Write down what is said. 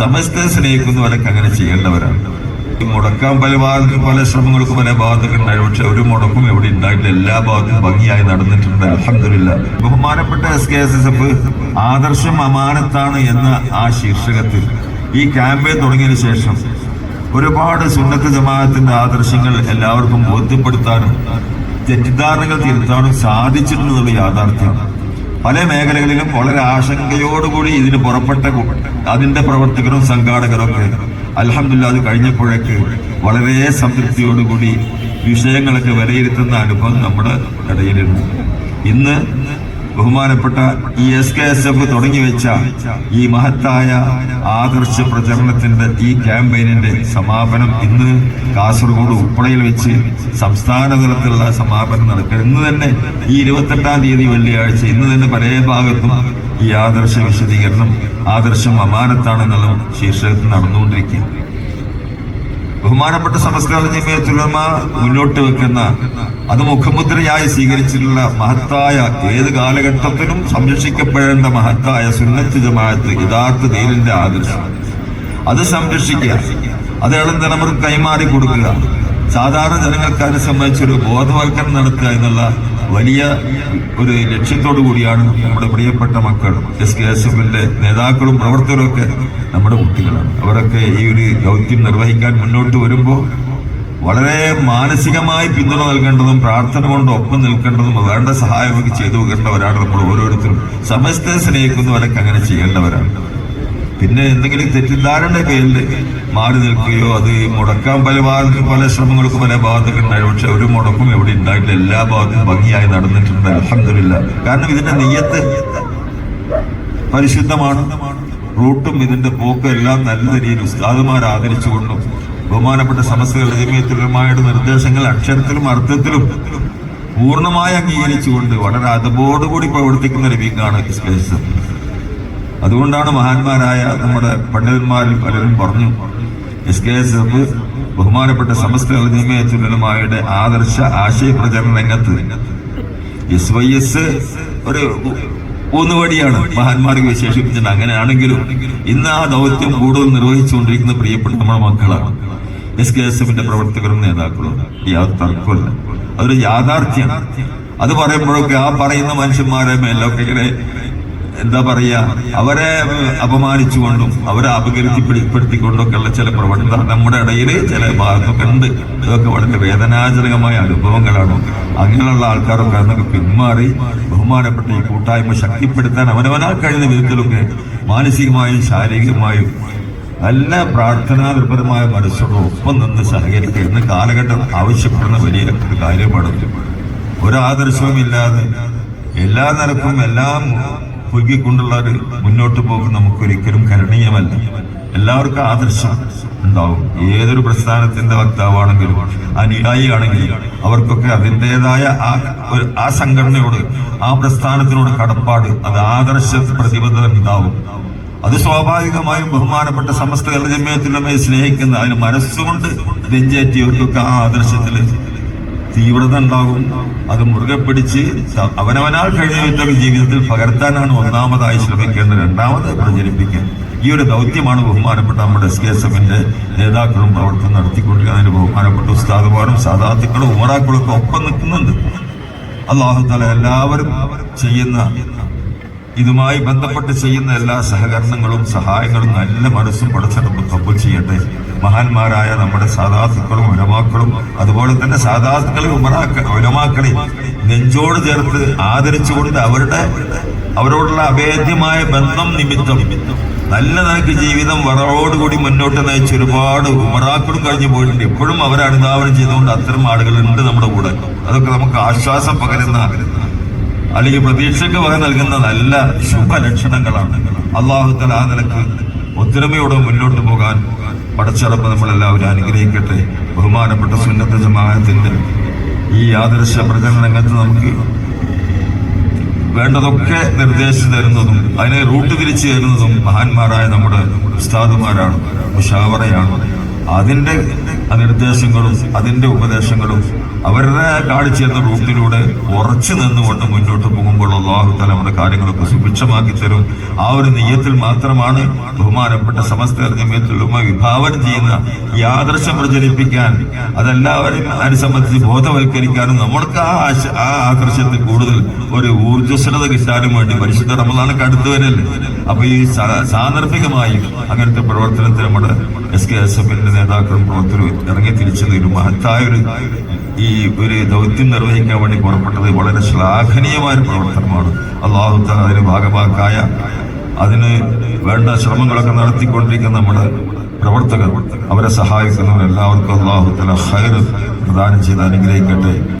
സമസ്ത സ്നേഹിക്കുന്നവരൊക്കെ അങ്ങനെ ചെയ്യേണ്ടവരാണ്. മുടക്കാൻ പല ഭാഗത്തും പല ശ്രമങ്ങൾക്കും പല ഭാഗത്തൊക്കെ ഉണ്ടായിരുന്നു പക്ഷെ ഒരു മുടക്കും എവിടെ ഉണ്ടായിട്ടില്ല. എല്ലാ ഭാഗത്തും ഭംഗിയായി നടന്നിട്ടുണ്ട്. അലഹമില്ല ബഹുമാനപ്പെട്ട S K S S F ആദർശം അമാനത്താണ് എന്ന ആ ശീർഷകത്തിൽ ഈ ക്യാമ്പയിൻ തുടങ്ങിയതിനു ശേഷം ഒരുപാട് സുന്നത്ത് ജമാഅത്തിന്റെ ആദർശങ്ങൾ എല്ലാവർക്കും ബോധ്യപ്പെടുത്താനും തെറ്റിദ്ധാരണകൾ തിരുത്താനും സാധിച്ചിട്ടുള്ള യാഥാർത്ഥ്യം. പല മേഖലകളിലും വളരെ ആശങ്കയോടുകൂടി ഇതിന് പുറപ്പെട്ട അതിന്റെ പ്രവർത്തകരും സംഘാടകരും ഒക്കെ. അലഹമില്ല അത് കഴിഞ്ഞപ്പോഴേക്ക് വളരെ സംതൃപ്തിയോടുകൂടി വിഷയങ്ങളൊക്കെ വിലയിരുത്തുന്ന അനുഭവം നമ്മുടെ ഇടയിലുണ്ട്. ഇന്ന് ബഹുമാനപ്പെട്ട ഈ എസ് കെ എസ് എഫ് തുടങ്ങി വെച്ച ഈ മഹത്തായ ആദർശ പ്രചരണത്തിന്റെ ഈ ക്യാമ്പയിനിന്റെ സമാപനം ഇന്ന് കാസർഗോഡ് ഉപ്പളയിൽ വെച്ച് സംസ്ഥാന തലത്തിലുള്ള സമാപനം നടക്കുക. ഇന്ന് തന്നെ ഈ ഇരുപത്തെട്ടാം തീയതി വെള്ളിയാഴ്ച ഇന്ന് തന്നെ പല ഭാഗത്തും ഈ ആദർശ വിശദീകരണം ആദർശം അമാനത്താണെന്നുള്ള ശീർഷകത്തിൽ നടന്നുകൊണ്ടിരിക്കുക ബഹുമാനപ്പെട്ട സമസ്കാര ജമിയത്തുലമ മുന്നോട്ട് വെക്കുന്ന അത് മുഖമുദ്രയായി സ്വീകരിച്ചിട്ടുള്ള മഹത്തായ ഏത് കാലഘട്ടത്തിലും സംരക്ഷിക്കപ്പെടേണ്ട മഹത്തായ സുന്നത്ത് ജമാഅത്ത് യഥാർത്ഥ ദീനിന്റെ ആദർശം. അത് സംരക്ഷിക്കുക. അത് ഇളം തലമുറ കൈമാറി കൊടുക്കുക. സാധാരണ ജനങ്ങൾക്ക് അതിനെ സംബന്ധിച്ചൊരു ബോധവൽക്കരണം നടത്തുക എന്നുള്ള വലിയ ഒരു ലക്ഷ്യത്തോടു കൂടിയാണ് നമ്മുടെ പ്രിയപ്പെട്ട മക്കൾ എസ് കെ എസ് എഫിന്റെ നേതാക്കളും പ്രവർത്തകരും ഒക്കെ നമ്മുടെ കുട്ടികളാണ്. അവരൊക്കെ ഈ ഒരു ദൗത്യം നിർവഹിക്കാൻ മുന്നോട്ട് വരുമ്പോൾ വളരെ മാനസികമായി പിന്തുണ നൽകേണ്ടതും പ്രാർത്ഥന കൊണ്ട് ഒപ്പം നിൽക്കേണ്ടതും വേണ്ട സഹായമൊക്കെ ചെയ്തു വെക്കേണ്ടവരാണ് നമ്മൾ ഓരോരുത്തരും. സമസ്ത സ്നേഹിക്കുന്നവരൊക്കെ അങ്ങനെ ചെയ്യേണ്ടവരാണ്. പിന്നെ എന്തെങ്കിലും തെറ്റിദ്ധാരണ പേരിൽ മാറി നിൽക്കുകയോ അത് മുടക്കാൻ പല ഭാഗത്തും പല ശ്രമങ്ങൾക്കും പല ഭാഗത്തൊക്കെ ഉണ്ടായി. പക്ഷെ ഒരു മുടക്കും എവിടെ ഉണ്ടായിട്ടില്ല. എല്ലാ ഭാഗത്തും ഭംഗിയായി നടന്നിട്ടുണ്ട്. അലഹമില്ല കാരണം ഇതിന്റെ നെയ്യത്ത് പരിശുദ്ധമാണ്. റൂട്ടും ഇതിന്റെ പോക്കും എല്ലാം നല്ല രീതിയിൽ ഉസ്താദുമാർ ആദരിച്ചുകൊണ്ടും ബഹുമാനപ്പെട്ട ജമീയത്തുലമായുടെ നിർദ്ദേശങ്ങൾ അക്ഷരത്തിലും അർത്ഥത്തിലും പൂർണമായി അംഗീകരിച്ചുകൊണ്ട് വളരെ അതബോടുകൂടി പ്രവർത്തിക്കുന്ന ഒരു വീക്കാണ് സ്പേസ്. അതുകൊണ്ടാണ് മഹാന്മാരായ നമ്മുടെ പണ്ഡിതന്മാരിൽ പലരും പറഞ്ഞു എസ് കെ എസ് എഫ് ബഹുമാനപ്പെട്ട സമസ്ത ജമീയത്തുലമായുടെ ആദർശ ആശയ പ്രചരണ രംഗത്ത്. എസ് വൈ എസ് ഒരു ഊന്നുവടിയാണ് മഹാന്മാർക്ക് വിശേഷിപ്പിച്ചത്. അങ്ങനെയാണെങ്കിലും ഇന്ന് ആ ദൗത്യം കൂടുതൽ നിർവഹിച്ചുകൊണ്ടിരിക്കുന്ന പ്രിയപ്പെട്ട നമ്മുടെ മക്കളാണ്. എസ് കെ എസ് എഫിന്റെ പ്രവർത്തകരും നേതാക്കളും. യാതൊരു അതൊരു യാഥാർത്ഥ്യമാണ്. അത് പറയുമ്പോഴൊക്കെ ആ പറയുന്ന മനുഷ്യന്മാരെ മേലൊക്കെ എന്താ പറയാ അവരെ അപമാനിച്ചുകൊണ്ടും അവരെ അപകീർത്തിപ്പെടുത്തിക്കൊണ്ടൊക്കെയുള്ള ചില പ്രവണത നമ്മുടെ ഇടയിൽ ചില ഭാഗത്തൊക്കെ ഉണ്ട്. ഇതൊക്കെ വളരെ വേദനാജനകമായ അനുഭവങ്ങളാണ്. അങ്ങനെയുള്ള ആൾക്കാരൊക്കെ അന്നൊക്കെ പിന്മാറി ബഹുമാനപ്പെട്ട ഈ കൂട്ടായ്മ ശക്തിപ്പെടുത്താൻ അവനവനാൽ കഴിയുന്ന വിധത്തിലൊക്കെ മാനസികമായും ശാരീരികമായും നല്ല പ്രാർത്ഥനാ നിർഭരമായ മനസ്സോട് ഒപ്പം നിന്ന് സഹകരിക്കുക ഇന്ന് കാലഘട്ടം ആവശ്യപ്പെടുന്ന വലിയ കാര്യമാണ്. ഒരു ആദർശവും ഇല്ലാതെ എല്ലാ നിലക്കും എല്ലാം പുൽകിക്കൊണ്ടുള്ള ഒരു മുന്നോട്ട് പോക്ക് നമുക്കൊരിക്കലും കരണീയമല്ല. എല്ലാവർക്കും ആദർശം ഉണ്ടാവും. ഏതൊരു പ്രസ്ഥാനത്തിന്റെ വക്താവാണെങ്കിലും അനുയായിയാണെങ്കിലും അവർക്കൊക്കെ അതിന്റെതായ ആ ഒരു ആ സംഘടനയോട് ആ പ്രസ്ഥാനത്തിനോട് കടപ്പാട് അത് ആദർശ പ്രതിബദ്ധത ഉണ്ടാവും. അത് സ്വാഭാവികമായും ബഹുമാനപ്പെട്ട സമസ്ത ജമ്യത്തിലുമേ സ്നേഹിക്കുന്ന അതിന് മനസ്സുകൊണ്ട് നെഞ്ചേറ്റിയവർക്കൊക്കെ ആ ആദർശത്തിൽ തീവ്രത ഉണ്ടാകും അത് മുറുകെ പിടിച്ച് അവനവനാൽ കഴിഞ്ഞ ജീവിതത്തിൽ പകർത്താനാണ് ഒന്നാമതായി ശ്രമിക്കേണ്ടത്. രണ്ടാമത് പ്രചരിപ്പിക്കാൻ. ഈ ഒരു ദൗത്യമാണ് ബഹുമാനപ്പെട്ട നമ്മുടെ എസ് കെ എസ് എഫിന്റെ നേതാക്കളും പ്രവർത്തനം നടത്തിക്കൊണ്ടിരിക്കുന്ന അതിന് ബഹുമാനപ്പെട്ട ഉസ്താദുമാരും സാധാർത്ഥികളും ഉമറാക്കളും ഒക്കെ ഒപ്പം നിൽക്കുന്നുണ്ട്. അള്ളാഹു തല എല്ലാവരും ചെയ്യുന്ന ഇതുമായി ബന്ധപ്പെട്ട് ചെയ്യുന്ന എല്ലാ സഹകരണങ്ങളും സഹായങ്ങളും നല്ല മനസ്സും പടച്ചെടുപ്പ് കബൂൽ ചെയ്യട്ടെ. മഹാന്മാരായ നമ്മുടെ സാധാസുക്കളും ഉലമാക്കളും അതുപോലെ തന്നെ സാധാത്തുക്കളെ ഉമറാക്ക ഉലമാക്കളെ നെഞ്ചോട് ചേർത്ത് ആദരിച്ചുകൊണ്ട് അവരുടെ അവരോടുള്ള അഭേദ്യമായ ബന്ധം നിമിത്തം നല്ല നിനക്ക് ജീവിതം വറവോടുകൂടി മുന്നോട്ട് നയിച്ച ഒരുപാട് ഉമറാക്കളും കഴിഞ്ഞു പോയിട്ടുണ്ട്. എപ്പോഴും അവരെ അനുധാവനം ചെയ്തുകൊണ്ട് അത്തരം ആളുകളുണ്ട് നമ്മുടെ കൂടെ. അതൊക്കെ നമുക്ക് ആശ്വാസം പകരുന്ന അല്ലെങ്കിൽ പ്രതീക്ഷയ്ക്ക് വക നൽകുന്ന നല്ല ശുഭലക്ഷണങ്ങളാണ്. അള്ളാഹുത്തൽ ആ നിലയ്ക്ക് ഒത്തൊരുമയോടെ മുന്നോട്ട് പോകാൻ പടച്ചറപ്പ് നമ്മളെല്ലാവരും അനുഗ്രഹിക്കട്ടെ. ബഹുമാനപ്പെട്ട സുന്നത്ത ജമാഅത്തിന്റെ ഈ ആദർശ പ്രചരണ രംഗത്ത് നമുക്ക് വേണ്ടതൊക്കെ നിർദ്ദേശിച്ചു തരുന്നതും അതിനെ റൂട്ട് തിരിച്ചു തരുന്നതും മഹാന്മാരായ നമ്മുടെ ഉസ്താദുമാരാണ് മുഷാവറയാണ്. അതിന്റെ നിർദ്ദേശങ്ങളും അതിന്റെ ഉപദേശങ്ങളും അവരുടെ കാണിച്ചു തന്ന റൂട്ടിലൂടെ ഉറച്ചു നിന്നുകൊണ്ട് മുന്നോട്ട് പോകുമ്പോൾ അള്ളാഹു തല നമ്മുടെ കാര്യങ്ങളൊക്കെ സുഭിക്ഷമാക്കി തരും. ആ ഒരു നെയ്യത്തിൽ മാത്രമാണ് ബഹുമാനപ്പെട്ട സമസ്ത ജമയത്തുലുമ വിഭാവനം ചെയ്യുന്ന യാദർശം പ്രചരിപ്പിക്കാൻ അതെല്ലാവരും അതിനെ സംബന്ധിച്ച് ബോധവൽക്കരിക്കാനും നമ്മൾക്ക് ആ ആശ- ആ ആദർശത്തിൽ കൂടുതൽ ഒരു ഊർജസ്വലത കിട്ടാനും വേണ്ടി പരിശുദ്ധ റമദാനൊക്കെ അടുത്ത് വരല്ലേ? അപ്പൊ ഈ സാന്ദർഭികമായി അങ്ങനത്തെ പ്രവർത്തനത്തിൽ നമ്മുടെ എസ് കെ എസ് എഫിന്റെ നേതാക്കളും പ്രവർത്തകരും ഇറങ്ങി തിരിച്ചതിൽ മഹത്തായ ഒരു ഈ ഒരു ദൗത്യം നിർവഹിക്കാൻ വേണ്ടി പുറപ്പെട്ടത് വളരെ ശ്ലാഘനീയമായ ഒരു പ്രവർത്തനമാണ്. അള്ളാഹു അതിന് ഭാഗമാക്കായ അതിന് വേണ്ട ശ്രമങ്ങളൊക്കെ നടത്തിക്കൊണ്ടിരിക്കുന്ന നമ്മുടെ പ്രവർത്തകർ അവരെ സഹായിക്കുന്നവരെല്ലാവർക്കും അള്ളാഹു തല ഹൈർ പ്രദാനം ചെയ്ത് അനുഗ്രഹിക്കട്ടെ.